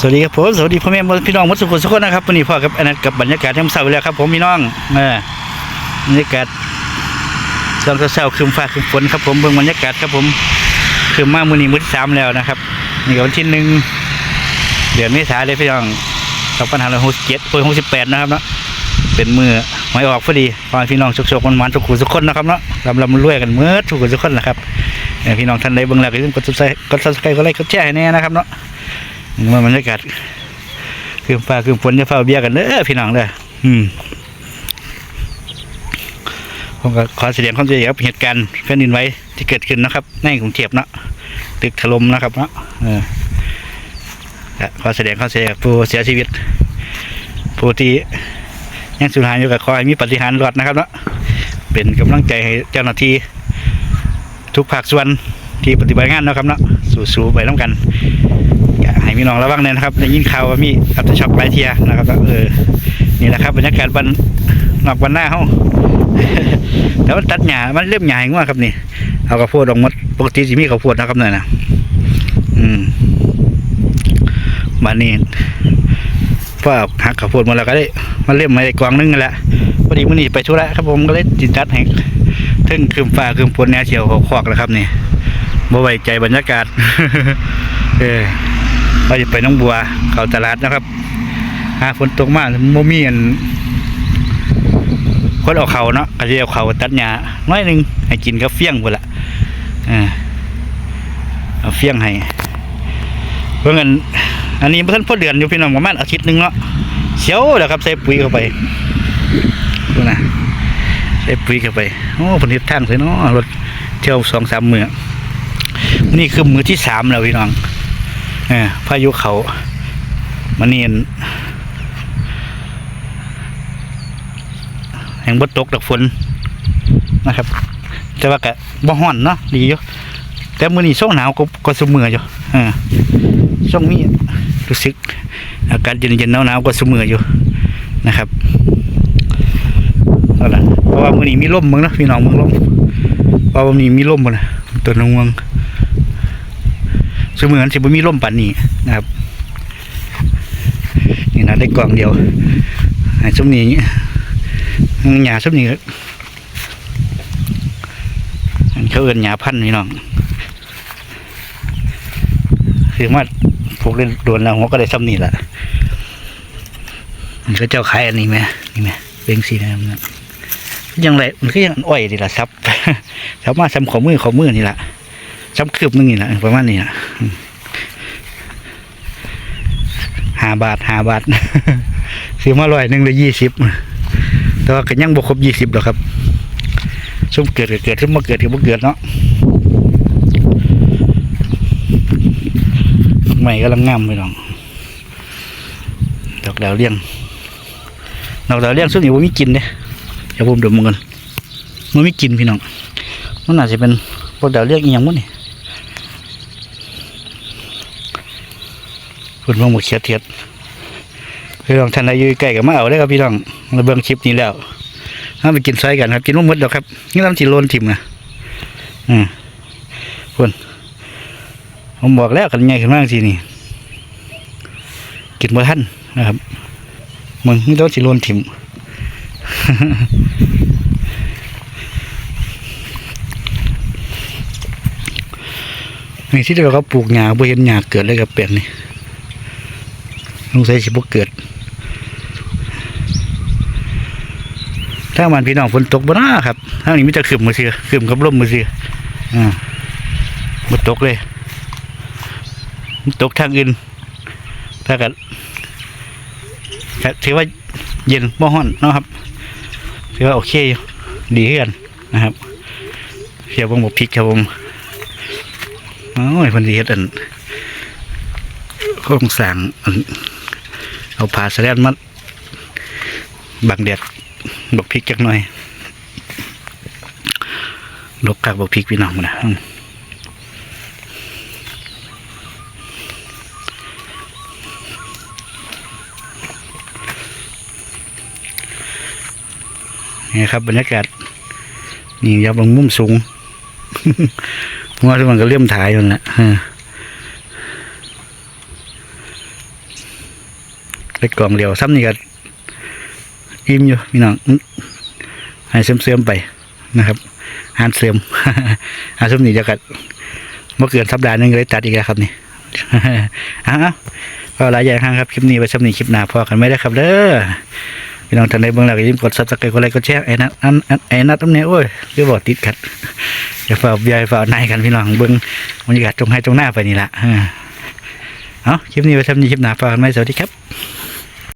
สวัสดีครับผมสวัสดีพ่อแม่พี่น้องมดสุขสุขคนนะครับวันนี้พ่อกับอนันต์กับบรรยากาศยามเช้าแล้วครับ ผมพี่น้องเออบรรยากาศตอนเช้าๆคืมฟ้าคืมฝนครับ ผมเบิ่งบรรยากาศครับผมคืมมามือนี้มือที่สามแล้วนะครับนี่ก็วันที่หนึ่งเดือนเมษายเลยพี่น้องสองพันห้าร้อยหกสิบเจ็ดโอ้ยหกสิบแปดนะครับเนาะเป็นมือหวยออกพอดีพ่อพี่น้องสุขๆมันๆทุกคนทุกคนนะครับเนาะลำลำรวยกันเมื่อทุกคนทุกคนนะครับพี่น้องท่านใดเบิ่งแล้วก็อย่าลืมกดซับไครต์กดซับสไครต์กดไลค์กดแชร์ให้แน่นะครับเนาะ มันบรรยากาศคือฟ้าคือฝนจะเฝ้าเบียกันเด้อพี่น้องเด้ออืมผมก็ขอแสดงความเสียใจกับเหตุการณ์แผ่นดินไหวที่เกิดขึ้นนะครับในกรุงเทพเนาะตึกถล่มนะครับเนาะเออขอแสดงความเสียใจกับผู้เสียชีวิตผู้ที่ยังสูญหายอยู่กับขอให้มีปฏิหารรอดนะครับเนาะเป็นกำลังใจให้เจ้าหน้าที่ทุกภาคส่วนที่ปฏิบัติงานนะครับเนาะสู้ๆไปน้ำกัน ให้พี่น้องระวังเลยนะครับได้ยินข่าวว่ามีอัตช็อกหลายเทียนะครับก็เออนี่แหละครับบรรยากาศวันนอกวันหน้าเขาแต่ว่าตัดหญ้ามันเริ่มหญ้าง่วครับนี่เอากระโพดออกมดปกติสิมีข้าวโพดนะครับเนี่ยนะอืมวันนี้พอหักข้าวโพดมดแล้วก็ได้มันเริ่มมาได้กวางนึงนั่นแหละพอดีมื่อนี้ไปธุระครับผมก็เลยจิตตัดให้ทึ่งคืมฟ้าคืมฝนแนวเฉียวเขาคอกแล้วครับนี่บ่ไว้ใจบรรยากาศ เออ เราจะไปน้องบัว เขาตลาดนะครับ หาฝนตกมากโมมีอันคนเอาเขาเนาะก็จะเอาเขาตัดหญ้าน้อยหนึ่งให้กินกับเฟี้ยงหมดละเอาเฟี้ยงให้เพราะงั้นอันนี้เพิ่อนพ่อเดือนอยู่พี่น้องประมาณอาทิตย์หนึงเนาะเสียวแล้วครับใส่ปุ๋ยเข้าไปดูนะใส่ปุ๋ยเข้าไปโอ้ผลทิศทางสวยเนาะรถเที่ยวสองสามมือนี่คือมือที่สามแล้วพี่น้อง พายุเขามันนี่แห่งบดตกดอกฝนนะครับ แต่ว่าก็บ่ฮ้อนเนาะดีอยู่แต่มื้อนี้ช่วงหนาวก็ก็สมืออยู่ช่วงนี้รู้สึกอากาศเย็นๆหนาวๆก็สมืออยู่นะครับเอาล่ะเพราะว่ามื้อนี้มีลมมึงเนาะพี่น้องมึงลมเพราะว่ามื้อนี้มีลมบ่นะตัวน้องวง สมือนสิบ่มีลมปันนี้นะครับ นี่นะได้กล่องเดียวไอ้ซุ้มนี้หญ้าซุ้มนี้เขาเอินหญ้าพันนี่น้องคือมาพวกเล่นโดนแล้วหัวก็ได้ซ้ำนี่แหละมันก็เจ้าขายอันนี้ไหมนี่ไหมเป็นสีน้ำนะยังไรมันก็ยังอ้อยนี่แหละซับซับมาซ้ำขอมือขอมือนี่แหละ ซ้ำคืบนึงนี่แหละประมาณนี้นะหาบาทหาบาทซื้อมาร้อยหนึ่งเลยยี่สิบแต่ว่าก็ยังบ่ครบยี่สิบหรอกครับช่วงเกิดเกิดช่วงมาเกิดก็บ่เกิดเนาะใหม่กำลังงามไปน้องดอกดาวเลี้ยงดอกดาวเลี้ยงช่วงนี้ว่ามีกินเด้เดี๋ยวผมดมมันกันมันมีกินพี่น้องมันน่าจจะเป็นพวกดาวเลี้ยงอีหยังมั้งนี่ คุณมองหมดเชียดเทียดพี่น้องท่านใดอยู่ใกล้กับมาเอาได้ครับพี่น้องมาเบิ่งคลิปนี้แล้วถ้าไปกินไส้กันครับกินมะมดดอกครับนี่ทำจีโรนทิมนะอืมคุณผมบอกแล้วกันไงขึ้นมากทีนี่กินบ่ทันนะครับมึงนี่ต้องจีโรนทิมนี่ที่เราก็ปลูกหญ้าบ่เห็นหญ้าเกิดเลยกับแปลงนี่ งสัยสิบ่เกิดถ้ามันพี่น้องฝนตกบ่นาครับทางนี้มีแต่ขึ้นมือเสือขึ้นกับลมมือเสืออ่าบ่ตกเลยมันตกทางอื่นถ้ากันถือว่าเย็นบ่ฮ้อนเนาะครับถือว่าโอเคอยู่ดีขึ้นนะครับเสียบงบพริกครับผมโอ้ยพันดีเฮ็ดอันโครงสร้างอัน เอาผ้าสแลนมัดบังแดดบกพริกจักหน่อยลกกักบกพริกพี่น้องมานะนี่ครับบรรยากาศนี่ยับบางมุมสูงมัวที่มันก็เลี่ยมถ่ายอยู่นั่นแหละเออ ไปกล่องเดียวซ้ำนี่ก็อิ่มอยู่พี่น้องให้เสื่อมๆไปนะครับหานเสื่อมหาซ้ำนี่จะกัดเมื่อเกินสัปดาห์หนึงเลยตัดอีกแล้วครับนี่อ้าวก็หลายอย่างครับคลิปนี้ไว้ซ้ำนี่คลิปหน้าพอกันไหมได้ครับเด้อพี่น้องท่านใดเบิ่งแล้วก็อย่าลืมกดซับสไครต์กดไลค์กดแชร์ไอ้นัทอันอันไอ้นัทตรงนี้โอ้ยคือบอกติดขัดอย่าฝ่าเบียร์ฝ่าในายกันพี่น้องเบิ่งบรรยากาศตรงให้ตรงหน้าไปนี่ละเอาคลิปนี้ไว้ซ้ำนี่คลิปหน้าพอกันไหมสวัสดีครับ